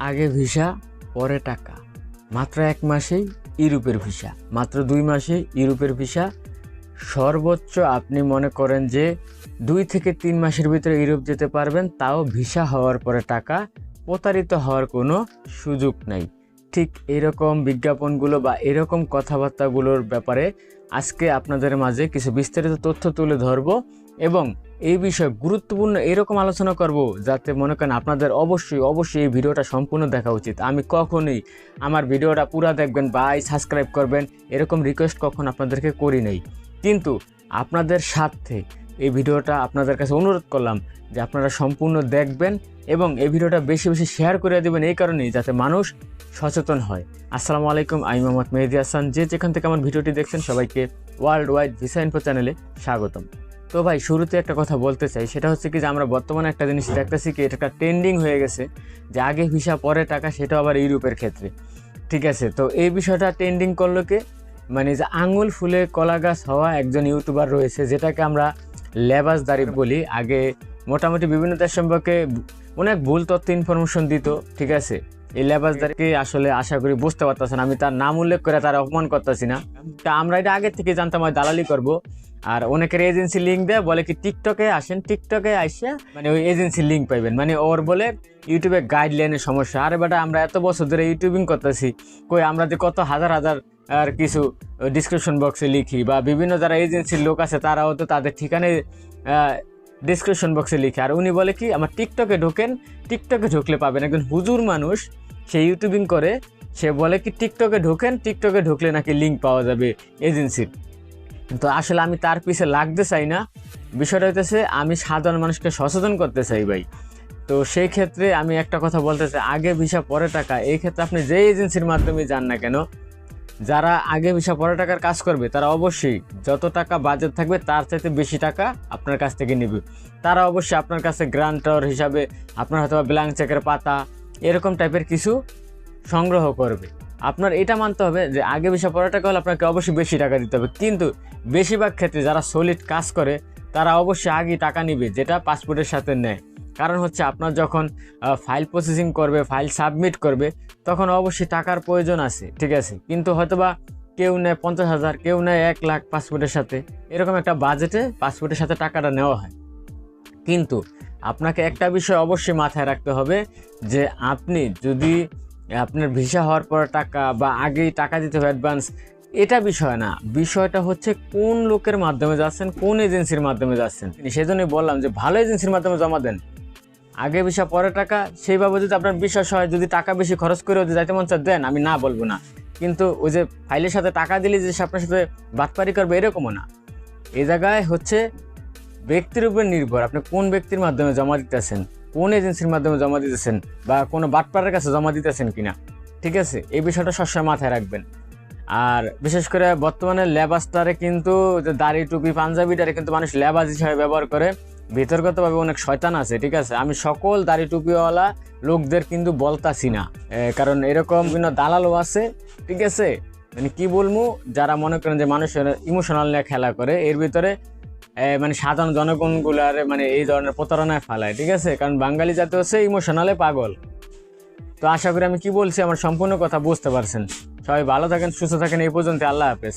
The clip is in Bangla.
আগে ভিসা, পরে টাকা। মাত্র এক মাসেই ইউরোপের ভিসা। মাত্র দুই মাসে ইউরোপের ভিসা। সর্বোচ্চ আপনি মনে করেন যে দুই থেকে তিন মাসের ভিতরে ইউরোপ যেতে পারবেন, তাও ভিসা হওয়ার পরে টাকা প্রতারিত হওয়ার কোনো সুযোগ নাই। ঠিক এরকম বিজ্ঞাপনগুলো বা এরকম কথাবার্তাগুলোর ব্যাপারে আজকে আপনাদের মাঝে কিছু বিস্তারিত তথ্য তুলে ধরবো এবং এই বিষয়ে গুরুত্বপূর্ণ এরকম আলোচনা করব যাতে মনে করেন আপনাদের অবশ্যই অবশ্যই এই ভিডিওটা সম্পূর্ণ দেখা উচিত। আমি কখনই আমার ভিডিওটা পুরা দেখবেন বা সাবস্ক্রাইব করবেন, এরকম রিকোয়েস্ট কখন আপনাদেরকে করি নেই। কিন্তু আপনাদের স্বার্থে এই ভিডিওটা আপনাদের কাছে অনুরোধ করলাম যে আপনারা সম্পূর্ণ দেখবেন এবং এই ভিডিওটা বেশি বেশি শেয়ার করে দেবেন এই কারণেই যাতে মানুষ সচেতন হয়। আসসালামু আলাইকুম, আমি মোহাম্মদ মেহেদি হাসান। যে যেখান থেকে আমার ভিডিওটি দেখছেন সবাইকে ওয়ার্ল্ড ওয়াইড ভিসা ইনফো চ্যানেলে স্বাগতম। তো ভাই, শুরুতে একটা কথা বলতে চাই, সেটা হচ্ছে কি যে আমরা বর্তমানে একটা জিনিস দেখতেছি কি, এটা একটা ট্রেন্ডিং হয়ে গেছে যে আগে ভিসা পরে টাকা সেটা আবার ইউরোপের ক্ষেত্রে। ঠিক আছে, তো এই বিষয়টা ট্রেন্ডিং করল কে? মানে যে আঙুল ফুলে কলা গাছ হওয়া একজন ইউটিউবার রয়েছে, যেটাকে আমরা লেবাসদারি বলি আগে মোটামুটি বিভিন্ন দেশ সম্পর্কে অনেক ভুল তথ্য ইনফরমেশন দিত ঠিক আছে? এই লেবাসদারকে আসলে আশা করি বুঝতে পারতেছেন আমি তার নাম উল্লেখ করে তার অপমান করতেছি না। তা আমরা এটা আগের থেকে জানতাম হয় দালালি করব। আর অনেকের এজেন্সি লিঙ্ক দেয় বলে কি টিকটকে আসেন টিকটকে আসে মানে ওই এজেন্সি লিঙ্ক পাইবেন। মানে ওর বলে ইউটিউবে গাইডলাইনের সমস্যা। আরে বেটা আমরা এত বছর ধরে ইউটিউবিং করতেছি কই আমরা যে কত হাজার হাজার আর কিছু ডিসক্রিপশন বক্সে লিখি বা বিভিন্ন যারা এজেন্সির লোক আছে তারাও তো তাদের ঠিকানায় ডিসক্রিপশন বক্সে লিখে। আর উনি বলে কি, আমার টিকটকে ঢোকেন টিকটকে ঢুকলে পাবেন। একজন হুজুর মানুষ, সে ইউটিউবিং করে, সে বলে কি টিকটকে ঢোকেন টিকটকে ঢুকলে নাকি লিঙ্ক পাওয়া যাবে এজেন্সির তো আসলে আমি তার পিছে লাগতে চাই না। বিষয়টা হইতেছে, আমি সাধারণ মানুষকে সচেতন করতে চাই ভাই। তো সেই ক্ষেত্রে আমি একটা কথা বলতে চাই, আগে ভিসা, পরে টাকা, এই ক্ষেত্রে আপনি যে এজেন্সির মাধ্যমে যান না কেন যারা আগে ভিসা পরে টাকার কাজ করবে, তারা অবশ্যই যত টাকা বাজেট থাকবে, তার চাইতে বেশি টাকা আপনার কাছ থেকে নেবে। তারা অবশ্যই আপনার কাছে গ্রান্টর হিসাবে আপনার হয়তো ব্ল্যাঙ্ক চেকের পাতা, এরকম টাইপের কিছু সংগ্রহ করবে। আপনার এটা মানতে হবে যে, আগে ভিসা পরে টাকা হলে আপনাকে অবশ্যই বেশি টাকা দিতে হবে। কিন্তু বেশিরভাগ ক্ষেত্রে যারা সলিড কাজ করে, তারা অবশ্যই আগে টাকা নিবে, যেটা পাসপোর্টের সাথে নেয়। কারণ হচ্ছে আপনার যখন ফাইল প্রসেসিং করবে ফাইল সাবমিট করবে, তখন অবশ্যই টাকার প্রয়োজন আছে, ঠিক আছে? কিন্তু হয়তোবা কেউ নেয় পঞ্চাশ হাজার, কেউ নেয় এক লাখ পাসপোর্টের সাথে, এরকম একটা বাজেটে পাসপোর্টের সাথে টাকাটা নেওয়া হয়। কিন্তু আপনাকে একটা বিষয় অবশ্যই মাথায় রাখতে হবে যে আপনি যদি আপনার ভিসা হওয়ার পর টাকা বা আগেই টাকা দিতে হবে অ্যাডভান্স এটা বিষয় না। বিষয়টা হচ্ছে কোন লোকের মাধ্যমে যাচ্ছেন, কোন এজেন্সির মাধ্যমে যাচ্ছেন। সেজন্যই বললাম যে ভালো এজেন্সির মাধ্যমে জমা দেন। আগে ভিসা পরে টাকা, সেইভাবে যদি আপনার বিশ্বাস হয়, যদি টাকা বেশি খরচ করে যদি যাইতে মন দেন, আমি না বলব না। কিন্তু ওই যে ফাইলের সাথে টাকা দিলে যে সে আপনার সাথে বাটপারি করবে, এরকমও না। এই জায়গায় হচ্ছে ব্যক্তির উপর নির্ভর, আপনি কোন ব্যক্তির মাধ্যমে জমা দিতেছেন, কোন এজেন্সির মাধ্যমে জমা দিতেছেন, বা কোনো বাটপারের কাছে জমা দিতেছেন কিনা, ঠিক আছে? এই বিষয়টা সবসময় মাথায় রাখবেন। আর বিশেষ করে বর্তমানে ল্যাবাসটারে কিন্তু দাড়ি, টুপি, পাঞ্জাবিটারে কিন্তু মানুষ ল্যাবাজ হিসাবে ব্যবহার করে। ভিতরগতভাবে অনেক শয়তান আছে, ঠিক আছে? আমি সকল দাড়ি টুপিওয়ালা লোকদের কিন্তু বলতাছি না। কারণ এরকম বিভিন্ন দালালও আছে, ঠিক আছে? মানে কি বলব? যারা মনে করেন যে মানুষের ইমোশনাল নিয়ে খেলা করে, এর ভিতরে মানে সাধারণ জনগণগুলার মানে এই ধরনের প্রতারণায় ফেলায়, ঠিক আছে? কারণ বাঙালি জাতি হচ্ছে ইমোশনালে পাগল। তো আশা করি আমি কি বলছি, আমার সম্পূর্ণ কথা বুঝতে পারছেন। সবাই ভালো থাকেন, সুস্থ থাকেন, এই পর্যন্ত আল্লাহ হাফেজ।